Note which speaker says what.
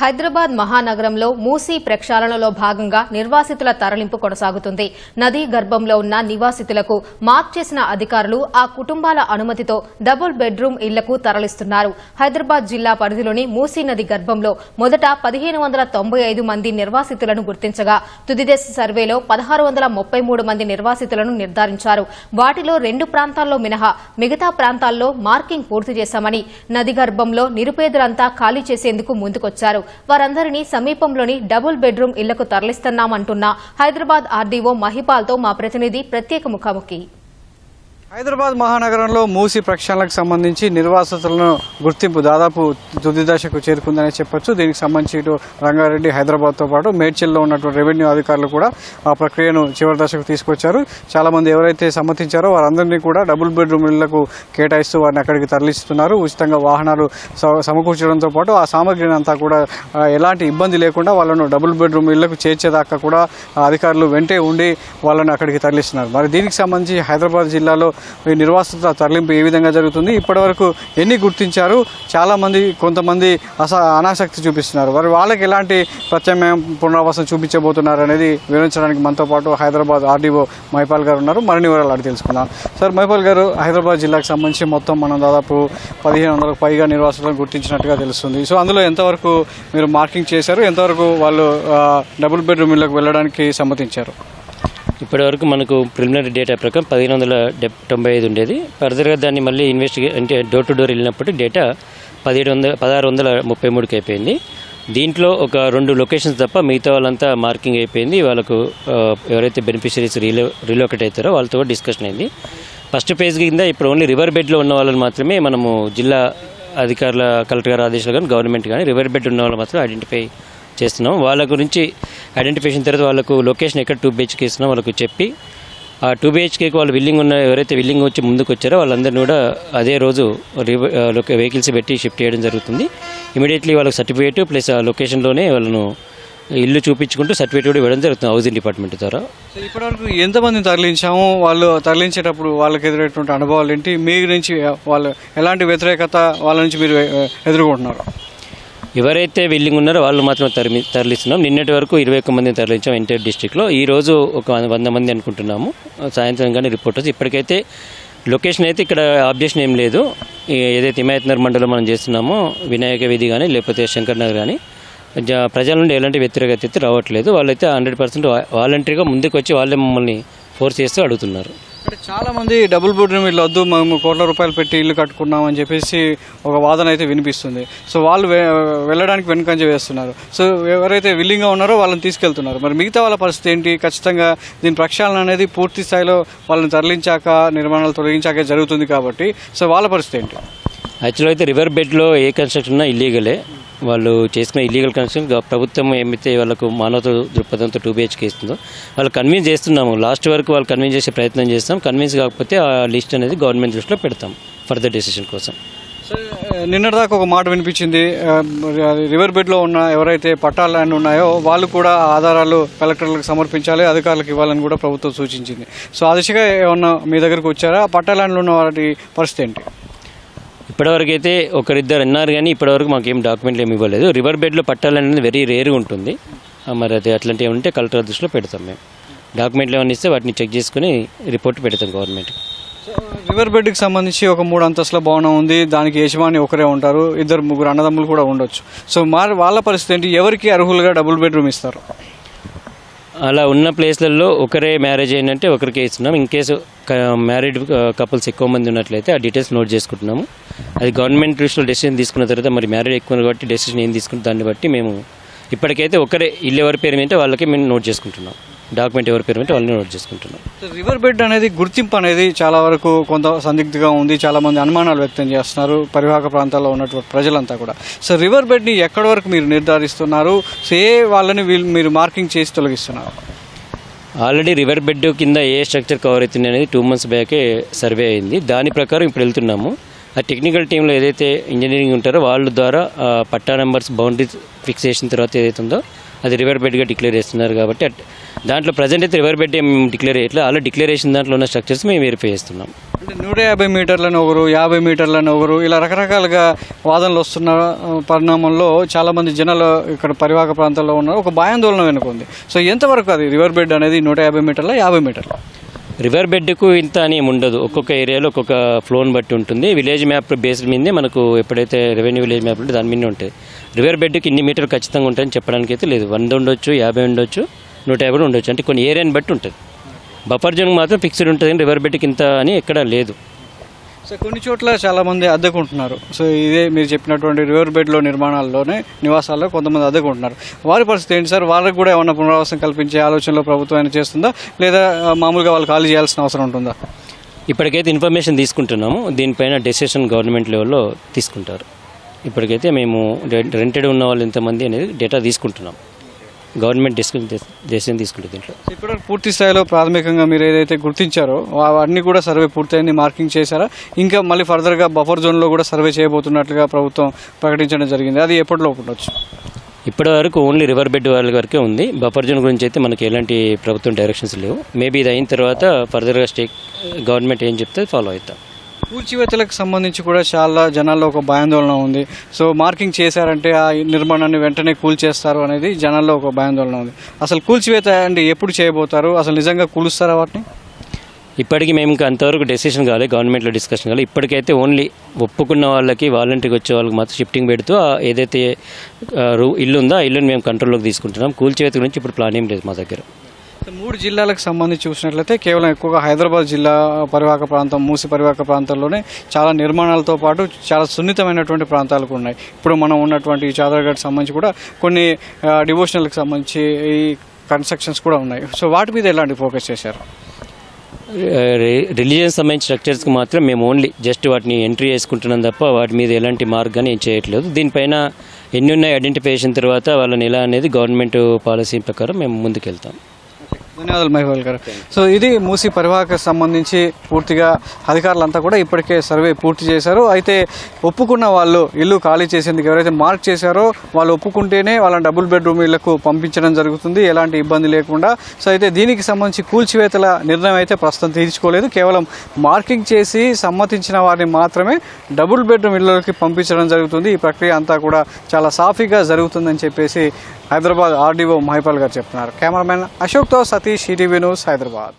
Speaker 1: హైదరాబాద్ మహానగరంలో మూసీ ప్రక్షాళనలో భాగంగా నిర్వాసితుల తరలింపు కొనసాగుతుంది. నదీ గర్భంలో ఉన్న నివాసితులకు మార్క్ చేసిన అధికారులు ఆ కుటుంబాల అనుమతితో డబుల్ బెడ్రూమ్ ఇళ్ళకు తరలిస్తున్నారు. హైదరాబాద్ జిల్లా పరిధిలోని మూసీ నది గర్భంలో మొదట పదిహేను వందల తొంభై ఐదు మంది నిర్వాసితులను గుర్తించగా తుదిదేశ సర్వేలో పదహారు వందల ముప్పై మూడు మంది నిర్వాసితులను నిర్ధారించారు. వాటిలో రెండు ప్రాంతాల్లో మినహా మిగతా ప్రాంతాల్లో మార్కింగ్ పూర్తి చేశామని నది గర్భంలో నిరుపేదలంతా ఖాళీ చేసేందుకు ముందుకొచ్చారు. వారందరినీ సమీపంలోని డబుల్ బెడ్రూమ్ ఇళ్ళకు తరలిస్తున్నామంటున్న హైదరాబాద్ ఆర్డీఓ మహిపాల్తో మా ప్రతినిధి ప్రత్యేక ముఖాముఖి.
Speaker 2: హైదరాబాద్ మహానగరంలో మూసి ప్రక్షాళనకు సంబంధించి నిర్వాసితులను గుర్తింపు దాదాపు తుది దశకు చేరుకుందని చెప్పొచ్చు. దీనికి సంబంధించి ఇటు రంగారెడ్డి హైదరాబాద్తో పాటు మేడ్చల్లో ఉన్నటువంటి రెవెన్యూ అధికారులు కూడా ఆ ప్రక్రియను చివరి దశకు తీసుకొచ్చారు. చాలామంది ఎవరైతే సమ్మతించారో వారందరినీ కూడా డబుల్ బెడ్రూమ్ ఇళ్ళకు కేటాయిస్తూ వారిని అక్కడికి తరలిస్తున్నారు. ఉచితంగా వాహనాలు స- సమకూర్చడంతో పాటు ఆ సామగ్రిని అంతా కూడా ఎలాంటి ఇబ్బంది లేకుండా వాళ్ళను డబుల్ బెడ్రూమ్ ఇళ్ళకు చేర్చేదాకా కూడా అధికారులు వెంటే ఉండి వాళ్ళని అక్కడికి తరలిస్తున్నారు. మరి దీనికి సంబంధించి హైదరాబాద్ జిల్లాలో నిర్వాసితుల తరలింపు ఏ విధంగా జరుగుతుంది? ఇప్పటివరకు ఎన్ని గుర్తించారు? చాలామంది కొంతమంది అస అనాసక్తి చూపిస్తున్నారు. మరి వాళ్ళకి ఎలాంటి ప్రత్యామ్నాయం పునరావాసం చూపించబోతున్నారు అనేది వివరించడానికి మనతో పాటు హైదరాబాద్ ఆర్డీఓ మైపాల్ గారు ఉన్నారు. మరిన్ని వివరాలు అడిగి తెలుసుకుందాం. సార్ మైపాల్ గారు హైదరాబాద్ జిల్లాకు సంబంధించి మొత్తం మనం దాదాపు పదిహేను వందలకు పైగా నిర్వాసితులను గుర్తించినట్టుగా తెలుస్తుంది. సో అందులో ఎంతవరకు మీరు మార్కింగ్ చేశారు? ఎంతవరకు వాళ్ళు డబుల్ బెడ్రూమ్ ఇళ్ళకు వెళ్ళడానికి సమ్మతించారు?
Speaker 3: ఇప్పటివరకు మనకు ప్రిలిమినరీ డేటా ప్రకారం పదిహేను వందల తొంభై ఐదు ఉండేది. ఫర్దర్గా దాన్ని మళ్ళీ ఇన్వెస్టిగే అంటే డోర్ టు డోర్ వెళ్ళినప్పుడు డేటా పదిహేడు వందల పదహారు వందల ముప్పై మూడుకి అయిపోయింది. దీంట్లో ఒక రెండు లొకేషన్స్ తప్ప మిగతా వాళ్ళంతా మార్కింగ్ అయిపోయింది. వాళ్ళకు ఎవరైతే బెనిఫిషరీస్ రీలో రీలోకేట్ అవుతారో వాళ్ళతో డిస్కషన్ అయింది. ఫస్ట్ ఫేజ్ కింద ఇప్పుడు ఓన్లీ రివర్ బెడ్లో ఉన్న వాళ్ళని మాత్రమే మనము జిల్లా అధికారుల కలెక్టర్ గారి ఆదేశాలు కానీ గవర్నమెంట్ కానీ రివర్ బెడ్ ఉన్న వాళ్ళు మాత్రం ఐడెంటిఫై చేస్తున్నాం. వాళ్ళ గురించి ఐడెంటిఫికేషన్ తర్వాత వాళ్ళకు లొకేషన్ ఎక్కడ టూ బిహెచ్కే ఇస్తున్నా వాళ్ళకు చెప్పి ఆ టూ బిహెచ్కేకి వాళ్ళు విల్లింగ్ ఉన్న ఎవరైతే విల్లింగ్ వచ్చి ముందుకు వచ్చారో వాళ్ళందరినీ కూడా అదే రోజు రివ- వెహికల్స్ పెట్టి షిఫ్ట్ చేయడం జరుగుతుంది. ఇమీడియట్లీ వాళ్ళకి సర్టిఫికేట్ ప్లస్ ఆ లొకేషన్లోనే వాళ్ళను ఇల్లు చూపించుకుంటూ సర్టిఫికేట్ కూడా ఇవ్వడం జరుగుతుంది హౌసింగ్ డిపార్ట్మెంట్ ద్వారా.
Speaker 2: ఇప్పటివరకు ఎంతమందిని తరలించాము? వాళ్ళు తరలించేటప్పుడు వాళ్ళకి ఎదురైనటువంటి అనుభవాలు ఏంటి? మీ నుంచి వాళ్ళు ఎలాంటి వ్యతిరేకత వాళ్ళ నుంచి మీరు ఎదుర్కొంటున్నారు?
Speaker 3: ఎవరైతే విల్లింగ్ ఉన్నారో వాళ్ళు మాత్రం తరలి తరలిస్తున్నాం. నిన్నటి వరకు ఇరవై ఒక్క మందిని తరలించాం ఎన్టీఆర్ డిస్టిక్లో ఈ రోజు ఒక వంద మంది అనుకుంటున్నాము. సాయంత్రం కానీ రిపోర్టర్స్ ఇప్పటికైతే లొకేషన్ అయితే ఇక్కడ ఆబ్జెక్షన్ ఏం లేదు. ఏదైతే హిమాయత్నగర్ మండలం మనం చేస్తున్నామో వినాయక వీధి కానీ లేకపోతే శంకర్ నగర్ కానీ ప్రజల నుండి ఎలాంటి వ్యతిరేకత అయితే రావట్లేదు. వాళ్ళైతే హండ్రెడ్ పర్సెంట్ వాలంటరీగా ముందుకు వచ్చి వాళ్ళే మమ్మల్ని ఫోర్స్ చేస్తూ అడుగుతున్నారు.
Speaker 2: అంటే చాలా మంది డబుల్ బెడ్రూమ్ ఇల్లు వద్దు మేము కోట్ల రూపాయలు పెట్టి ఇల్లు కట్టుకున్నాం అని చెప్పేసి ఒక వాదన అయితే వినిపిస్తుంది. సో వాళ్ళు వెళ్ళడానికి వెనుకంజ వేస్తున్నారు. సో ఎవరైతే విల్లింగ్గా ఉన్నారో వాళ్ళని తీసుకెళ్తున్నారు. మరి మిగతా వాళ్ళ పరిస్థితి ఏంటి? ఖచ్చితంగా దీని ప్రక్షాళన అనేది పూర్తి స్థాయిలో వాళ్ళని తరలించాక నిర్మాణాలు తొలగించాక జరుగుతుంది కాబట్టి. సో వాళ్ళ పరిస్థితి ఏంటి?
Speaker 3: యాక్చువల్గా అయితే రివర్ బెడ్లో ఏ కన్స్ట్రక్షన్ ఉన్నా ఇల్లీగలే వాళ్ళు చేసుకున్న ఇల్లీగల్ కన్స్ట్రక్షన్ ప్రభుత్వం ఏమైతే వాళ్ళకు మానవత దృక్పథంతో టూ బిహెచ్కే ఇస్తుందో వాళ్ళు కన్విన్స్ చేస్తున్నాము. లాస్ట్ వరకు వాళ్ళు కన్విన్స్ చేసే ప్రయత్నం చేస్తాం. కన్విన్స్ కాకపోతే ఆ లిస్ట్ అనేది గవర్నమెంట్ దృష్టిలో పెడతాం ఫర్దర్ డెసిషన్ కోసం.
Speaker 2: సో నిన్నటిదాకా ఒక మాట వినిపించింది. రివర్ బెడ్లో ఉన్న ఎవరైతే పట్టాల ల్యాండ్ ఉన్నాయో వాళ్ళు కూడా ఆధారాలు కలెక్టర్లకు సమర్పించాలి అధికారులకు ఇవ్వాలని కూడా ప్రభుత్వం సూచించింది. సో ఆ దిశగా ఏమన్నా మీ దగ్గరకు వచ్చారా? పట్టాల ల్యాండ్లో ఉన్న వాటి పరిస్థితి ఏంటి?
Speaker 3: ఇప్పటివరకు అయితే ఒకరిద్దరు అన్నారు కానీ ఇప్పటివరకు మాకు ఏం డాక్యుమెంట్లు ఏమి ఇవ్వలేదు. రివర్ బెడ్లో పట్టాలనేది వెరీ రేర్గా ఉంటుంది. మరి అది అట్లాంటివి ఉంటే కలెక్టర్ దృష్టిలో పెడతాం మేము. డాక్యుమెంట్లు ఏమైనా ఇస్తే వాటిని చెక్ చేసుకుని రిపోర్ట్ పెడతాం గవర్నమెంట్
Speaker 2: సో రివర్ బెడ్కి సంబంధించి ఒక మూడు అంతస్తుల భవనం ఉంది. దానికి యజమాని ఒకరే ఉంటారు. ఇద్దరు ముగ్గురు అన్నదమ్ములు కూడా ఉండొచ్చు. సో మరి వాళ్ళ పరిస్థితి ఏంటి? ఎవరికి అర్హులుగా డబుల్ బెడ్రూమ్ ఇస్తారు?
Speaker 3: అలా ఉన్న ప్లేస్లలో ఒకరే మ్యారేజ్ అయినంటే ఒకరికే ఇస్తున్నాం. ఇన్ కేసు మ్యారీడ్ కపుల్స్ ఎక్కువ మంది ఉన్నట్లయితే ఆ డీటెయిల్స్ నోట్ చేసుకుంటున్నాము. అది గవర్నమెంట్ దృష్టిలో డెసిషన్ తీసుకున్న తర్వాత మరి మ్యారీడ్ ఎక్కువ కాబట్టి డెసిషన్ ఏం తీసుకుంటే దాన్ని బట్టి మేము ఇప్పటికైతే ఒకరే ఇల్లు ఎవరి పేరు మీద వాళ్ళకే మేము నోట్ చేసుకుంటున్నాం. డాక్యుమెంట్ ఎవరి పేరు వాళ్ళని నోట్ చేసుకుంటున్నాం.
Speaker 2: రివర్ బెడ్ అనేది గుర్తింపు అనేది చాలా వరకు కొంత సందిగ్ధంగా ఉంది. చాలా మంది అనుమానాలు వ్యక్తం చేస్తున్నారు. పరివాహక ప్రాంతాల్లో ఉన్నటువంటి ప్రజలంతా కూడా. సో రివర్ బెడ్ని ఎక్కడి వరకు మీరు నిర్ధారిస్తున్నారు? సో ఏ వాళ్ళని వీళ్ళు మీరు మార్కింగ్ చేసి తొలగిస్తున్నారు?
Speaker 3: ఆల్రెడీ రివర్ బెడ్ కింద ఏ స్ట్రక్చర్ కవర్ అవుతుంది అనేది టూ మంత్స్ బ్యాకే సర్వే అయింది. దాని ప్రకారం ఇప్పుడు వెళ్తున్నాము. ఆ టెక్నికల్ టీంలో ఏదైతే ఇంజనీరింగ్ ఉంటారో వాళ్ళ ద్వారా పట్టా నెంబర్స్ బౌండరీస్ ఫిక్స్ చేసిన తర్వాత ఏదైతే ఉందో అది రివర్ బెడ్గా డిక్లేర్ చేస్తున్నారు కాబట్టి దాంట్లో ప్రజెంట్ అయితే రివర్ బెడ్ ఏం డిక్లేర్ చేయట్లేదు అలా డిక్లరేషన్ దాంట్లో ఉన్న స్ట్రక్చర్స్ మేము వెరిఫై చేస్తున్నాం.
Speaker 2: అంటే నూట యాభై మీటర్లను ఒకరు యాభై మీటర్లను ఒకరు ఇలా రకరకాలుగా వాదనలు వస్తున్న పరిణామంలో చాలామంది జనాలు ఇక్కడ పరివాహక ప్రాంతాల్లో ఉన్నారు. ఒక భయాందోళన వెనుకుంది. సో ఎంతవరకు అది రివర్ బెడ్ అనేది నూట యాభై మీటర్ల యాభై మీటర్ల?
Speaker 3: రివర్ బెడ్కు ఇంత అని ఉండదు. ఒక్కొక్క ఏరియాలో ఒక్కొక్క ఫ్లోని బట్టి ఉంటుంది. విలేజ్ మ్యాప్ బేస్డ్ మీదే మనకు ఎప్పుడైతే రెవెన్యూ విలేజ్ మ్యాప్ ఉంటే దాని మీదే ఉంటాయి. రివర్ బెడ్కి ఇన్ని మీటర్లు ఖచ్చితంగా ఉంటాయని చెప్పడానికి అయితే లేదు. వంద ఉండొచ్చు యాభై ఉండొచ్చు నూట యాభై ఉండొచ్చు. అంటే కొన్ని ఏరియాని బట్టి ఉంటుంది. బఫర్ జోన్ మాత్రం ఫిక్స్డ్ ఉంటుంది రివర్ బెడ్కి ఇంత అని ఎక్కడా లేదు.
Speaker 2: సో కొన్ని చోట్ల చాలా మంది అద్దెకుంటున్నారు. సో ఇదే మీరు చెప్పినటువంటి రివర్ బెడ్లో నిర్మాణాల్లోనే నివాసాల్లో కొంతమంది అద్దెకుంటున్నారు. వారి పరిస్థితి ఏంటి సార్? వాళ్ళకి కూడా ఏమన్నా పునరావాసం కల్పించే ఆలోచనలో ప్రభుత్వం అయినా చేస్తుందా? లేదా మామూలుగా వాళ్ళు ఖాళీ చేయాల్సిన అవసరం ఉంటుందా?
Speaker 3: ఇప్పటికైతే ఇన్ఫర్మేషన్ తీసుకుంటున్నాము. దీనిపైన డెసిషన్ గవర్నమెంట్ లెవెల్లో తీసుకుంటారు. ఇప్పటికైతే మేము రెంటెడ్ ఉన్న వాళ్ళు ఎంతమంది అనేది డేటా తీసుకుంటున్నాం. గవర్నమెంట్ డిస్కస్ డెసిషన్ తీసుకుంటుంది దీంట్లో.
Speaker 2: ఇప్పుడు పూర్తి స్థాయిలో ప్రాథమికంగా మీరు ఏదైతే గుర్తించారో అవన్నీ కూడా సర్వే పూర్తయింది మార్కింగ్ చేశారా? ఇంకా మళ్ళీ ఫర్దర్గా బఫర్ జోన్లో కూడా సర్వే చేయబోతున్నట్లుగా ప్రభుత్వం ప్రకటించడం జరిగింది. అది ఎప్పటిలోపు ఉండొచ్చు?
Speaker 3: ఇప్పటి వరకు ఓన్లీ రివర్ బెడ్ వాళ్ళ వరకే ఉంది. బఫర్ జోన్ గురించి అయితే మనకి ఎలాంటి ప్రభుత్వం డైరెక్షన్స్ లేవు. మేబీ ఇది అయిన తర్వాత ఫర్దర్గా స్టేట్ గవర్నమెంట్ ఏం చెప్తే ఫాలో అవుతాం.
Speaker 2: కూల్చివేతలకు సంబంధించి కూడా చాలా జనాల్లో ఒక భయాందోళన ఉంది. సో మార్కింగ్ చేశారంటే ఆ నిర్మాణాన్ని వెంటనే కూల్చేస్తారు అనేది జనాల్లో ఒక భయాందోళన ఉంది. అసలు కూల్చివేత అంటే ఎప్పుడు చేయబోతారు? అసలు నిజంగా కూలుస్తారా వాటిని?
Speaker 3: ఇప్పటికి మేము ఇంకా అంతవరకు డెసిషన్ కాలేదు గవర్నమెంట్లో డిస్కషన్ కాలేదు ఇప్పటికైతే ఓన్లీ ఒప్పుకున్న వాళ్ళకి వాలంటీర్కి వచ్చే వాళ్ళకి మాత్రం షిఫ్టింగ్ పెడుతూ ఏదైతే రూ- ఇల్లు ఉందో ఆ ఇల్లుని మేము కంట్రోల్లోకి తీసుకుంటున్నాం. కూల్చివేత గురించి ఇప్పుడు ప్లాన్ ఏం లేదు మా దగ్గర.
Speaker 2: మూడు జిల్లాలకు సంబంధించి చూసినట్లయితే కేవలం ఎక్కువగా హైదరాబాద్ జిల్లా పరివాహక ప్రాంతం మూసి పరివాహక ప్రాంతంలోనే చాలా నిర్మాణాలతో పాటు చాలా సున్నితమైనటువంటి ప్రాంతాలు ఉన్నాయి. ఇప్పుడు మనం ఉన్నటువంటి ఈ చాదరగఢ్ సంబంధించి కూడా కొన్ని డివోషనల్కి సంబంధించి ఈ కన్స్ట్రక్షన్స్ కూడా ఉన్నాయి. సో వాటి మీద ఎలాంటి ఫోకస్ చేశారు?
Speaker 3: రిలీజియన్ సంబంధించిన స్ట్రక్చర్స్కి మాత్రం మేము ఓన్లీ జస్ట్ వాటిని ఎంట్రీ చేసుకుంటున్నాం తప్ప వాటి మీద ఎలాంటి మార్గాన్ని ఏం చేయట్లేదు. దీనిపైన ఎన్ని ఉన్నాయి ఐడెంటిఫై చేసిన తర్వాత వాళ్ళని ఎలా అనేది గవర్నమెంట్ పాలసీ ప్రకారం మేము ముందుకెళ్తాం.
Speaker 2: ధన్యవాదాలు మహివాల్ గారు. సో ఇది మూసి పరివాహక సంబంధించి పూర్తిగా అధికారులంతా కూడా ఇప్పటికే సర్వే పూర్తి చేశారు. అయితే ఒప్పుకున్న వాళ్ళు ఇల్లు ఖాళీ చేసేందుకు ఎవరైతే మార్క్ చేశారో వాళ్ళు ఒప్పుకుంటేనే వాళ్ళని డబుల్ బెడ్రూమ్ ఇళ్ళకు పంపించడం జరుగుతుంది. ఎలాంటి ఇబ్బంది లేకుండా. సో అయితే దీనికి సంబంధించి కూల్చివేతల నిర్ణయం అయితే ప్రస్తుతం తీర్చుకోలేదు కేవలం మార్కింగ్ చేసి సమ్మతించిన వారిని మాత్రమే డబుల్ బెడ్రూమ్ ఇళ్ళకి పంపించడం జరుగుతుంది. ఈ ప్రక్రియ అంతా కూడా చాలా సాఫీగా జరుగుతుందని చెప్పేసి హైదరాబాద్ ఆర్డీఓ మహిపాల్ గారు చెప్తున్నారు. కెమెరామెన్ అశోక్తో సతీష్ ఈటీవీ న్యూస్ హైదరాబాద్.